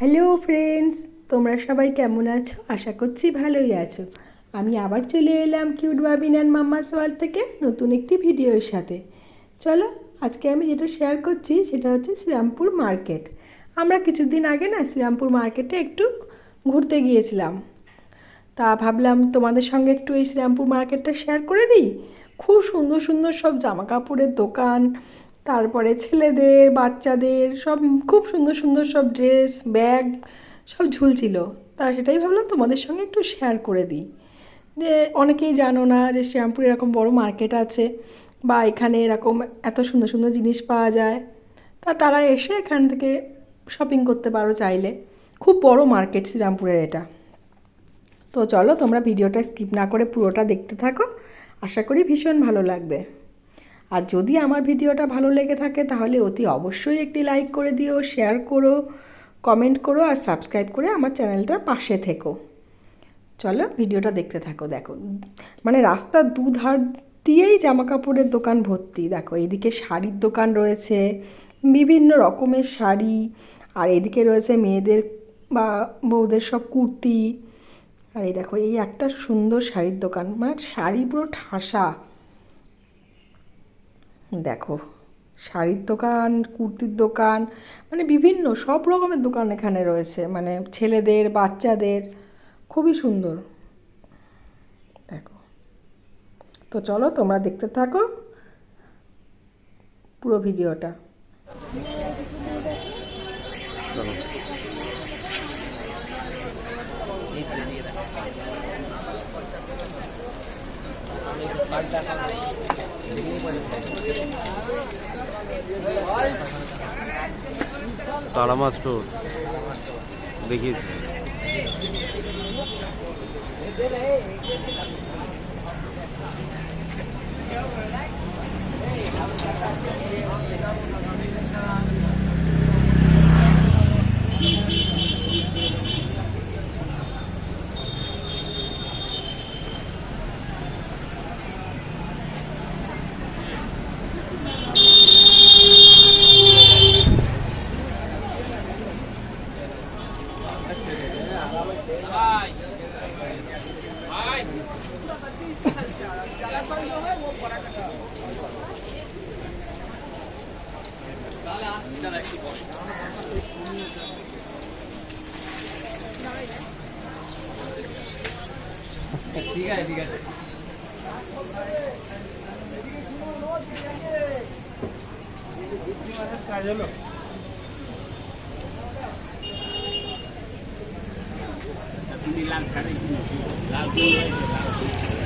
Hello friends তোমরা সবাই কেমন আছো? আশা করছি ভালোই আছো। আমি আবার চলে এলাম কিউট বাবিন অ্যান্ড মাম্মা সোয়াল থেকে নতুন একটি ভিডিওর সাথে। চলো, আজকে আমি যেটা শেয়ার করছি সেটা হচ্ছে শ্রীরামপুর মার্কেট আমরা কিছুদিন আগে না শ্রীরামপুর মার্কেটে একটু ঘুরতে গিয়েছিলাম। তা ভাবলাম তোমাদের সঙ্গে একটু এই শ্রীরামপুর মার্কেটটা শেয়ার করে দিই। খুব সুন্দর সুন্দর সব জামা কাপড়ের দোকান তারপরে ছেলেদের, বাচ্চাদের, সব খুব সুন্দর সুন্দর সব ড্রেস ব্যাগ সব ঝুলছিল। তা সেটাই ভাবলাম তোমাদের সঙ্গে একটু শেয়ার করে দিই। যে অনেকেই জানো না যে শ্রীরামপুরে এরকম বড় মার্কেট আছে বা এখানে এরকম এত সুন্দর সুন্দর জিনিস পাওয়া যায়। তা তারা এসে এখান থেকে শপিং করতে পারো চাইলে। খুব বড় মার্কেট শ্রীরামপুরের এটা। তো চলো তোমরা ভিডিওটা স্কিপ না করে পুরোটা দেখতে থাকো। আশা করি ভীষণ ভালো লাগবে। আর যদি আমার ভিডিওটা ভালো লেগে থাকে তাহলে অতি অবশ্যই একটি লাইক করে দিও শেয়ার করো কমেন্ট করো আর সাবস্ক্রাইব করে আমার চ্যানেলটার পাশে থেকো। চলো ভিডিওটা দেখতে থাকো, দেখো। মানে রাস্তার দুধার দিয়েই জামা কাপড়ের দোকান ভর্তি। দেখো, এদিকে শাড়ির দোকান রয়েছে, বিভিন্ন রকমের শাড়ি, আর এদিকে রয়েছে মেয়েদের বা বউদের সব কুর্তি। আর এই দেখো, এই একটা সুন্দর শাড়ির দোকান। মানে শাড়ি পুরো ঠাসা। দেখো, শাড়ির দোকান, কুর্তির দোকান মানে বিভিন্ন সব রকমের দোকান এখানে রয়েছে। মানে ছেলেদের, বাচ্চাদের, খুবই সুন্দর। দেখো। তো চলো তোমরা দেখতে থাকো পুরো ভিডিওটা। তারামা স্টোর। দেখিয়েছি ঠিক আছে ঠিক আছে কাজ হলো sembilan hari. Lagu.